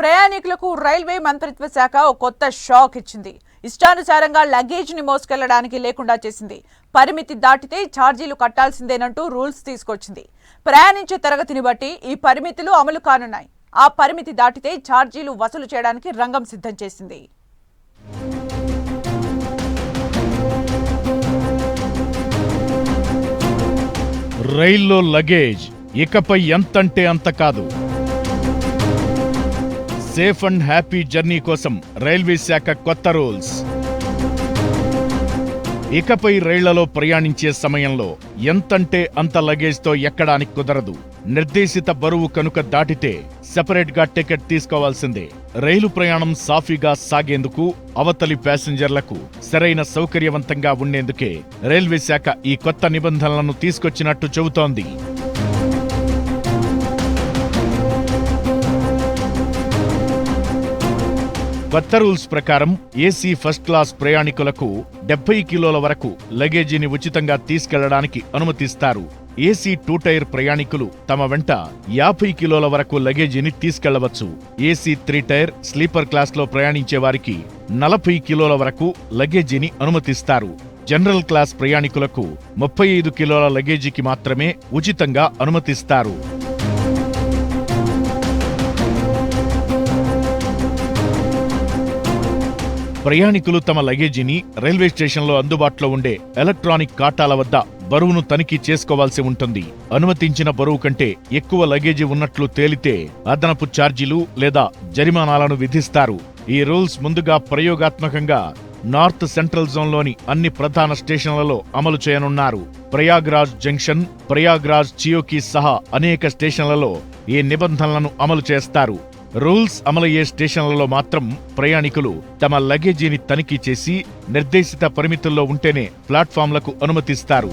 ప్రయాణికులకు రైల్వే మంత్రిత్వ శాఖ ఓ కొత్త షాక్ ఇచ్చింది. ఇష్టానుసారంగా లగేజ్ని మోసుకెళ్ళడానికి లేకుండా చేసింది. పరిమితి దాటితే ఛార్జీలు కట్టాల్సిందేనంటూ రూల్స్ తీసుకొచ్చింది. ప్రయాణించే తరగతిని బట్టి ఈ పరిమితులు అమలు కానున్నాయి. ఆ పరిమితి దాటితే ఛార్జీలు వసూలు చేయడానికి రంగం సిద్ధం చేసింది. రైల్లో లగేజ్ ఇకపై ఎంతంటే అంత కాదు. సేఫ్ అండ్ హ్యాపీ జర్నీ కోసం రైల్వే శాఖ కొత్త రూల్స్. ఇకపై రైళ్ళలో ప్రయాణించే సమయంలో ఎంతంటే అంత లగేజ్తో ఎక్కడానికి కుదరదు. నిర్దేశిత బరువు కనుక దాటితే సెపరేట్గా టికెట్ తీసుకోవాల్సిందే. రైలు ప్రయాణం సాఫీగా సాగేందుకు అవతలి ప్యాసింజర్లకు సరైన సౌకర్యవంతంగా ఉండేందుకే రైల్వే శాఖ ఈ కొత్త నిబంధనలను తీసుకొచ్చినట్టు చెబుతోంది. కొత్త రూల్స్ ప్రకారం ఏసీ ఫస్ట్ క్లాస్ ప్రయాణికులకు డెబ్బై కిలోల వరకు లగేజీని ఉచితంగా తీసుకెళ్ళడానికి అనుమతిస్తారు. ఏసీ టూ టైర్ ప్రయాణికులు తమ వెంట యాభై కిలోల వరకు లగేజీని తీసుకెళ్ళవచ్చు. ఏసీ త్రీ టైర్ స్లీపర్ క్లాస్లో ప్రయాణించే వారికి నలభై కిలోల వరకు లగేజీని అనుమతిస్తారు. జనరల్ క్లాస్ ప్రయాణికులకు ముప్పై ఐదు కిలోల లగేజీకి మాత్రమే ఉచితంగా అనుమతిస్తారు. ప్రయాణికులు తమ లగేజీని రైల్వే స్టేషన్లో అందుబాటులో ఉండే ఎలక్ట్రానిక్ కాటాల వద్ద బరువును తనిఖీ చేసుకోవాల్సి ఉంటుంది. అనుమతించిన బరువు కంటే ఎక్కువ లగేజీ ఉన్నట్లు తేలితే అదనపు ఛార్జీలు లేదా జరిమానాలను విధిస్తారు. ఈ రూల్స్ ముందుగా ప్రయోగాత్మకంగా నార్త్ సెంట్రల్ జోన్లోని అన్ని ప్రధాన స్టేషన్లలో అమలు చేయనున్నారు. ప్రయాగ్రాజ్ జంక్షన్ ప్రయాగ్రాజ్ చియోకి సహా అనేక స్టేషన్లలో ఈ నిబంధనలను అమలు చేస్తారు. రూల్స్ అమలయ్యే స్టేషన్లలో మాత్రం ప్రయాణికులు తమ లగేజీని తనిఖీ చేసి నిర్దేశిత పరిమితుల్లో ఉంటేనే ప్లాట్ఫామ్లకు అనుమతిస్తారు.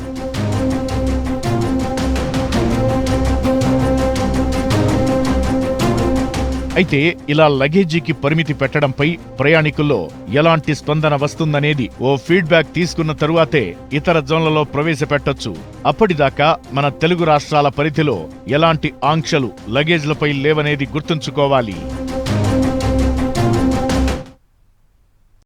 అయితే ఇలా లగేజీకి పరిమితి పెట్టడంపై ప్రయాణికుల్లో ఎలాంటి స్పందన వస్తుందనేది ఓ ఫీడ్బ్యాక్ తీసుకున్న తరువాతే ఇతర జోన్లలో ప్రవేశపెట్టొచ్చు. అప్పటిదాకా మన తెలుగు రాష్ట్రాల పరిధిలో ఎలాంటి ఆంక్షలు లగేజ్లపై లేవనేది గుర్తుంచుకోవాలి.